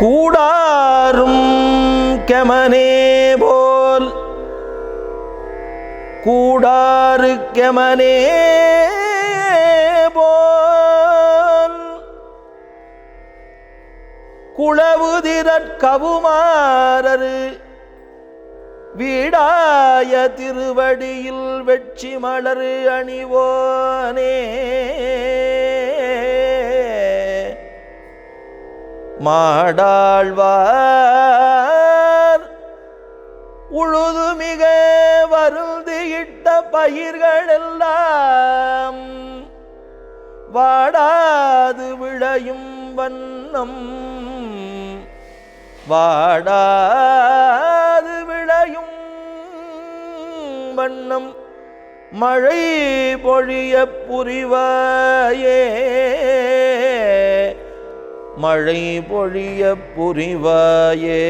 கூடாரும் கெமனே போல். கூடாறு கெமனே போல். குளவுதிரற் கவுமாரரு வீடாய திருவடியில் வெற்றி மலர் அணிவோனே. மாடாழ்வார். உழுது மிக வருந்தியிட்ட பயிர்கள் எல்லாம் வாடாது விளையும் வண்ணம். வாடாது விளையும் வண்ணம். மழை பொழிய புரிவாயே. மழை பொழிய புரிவாயே.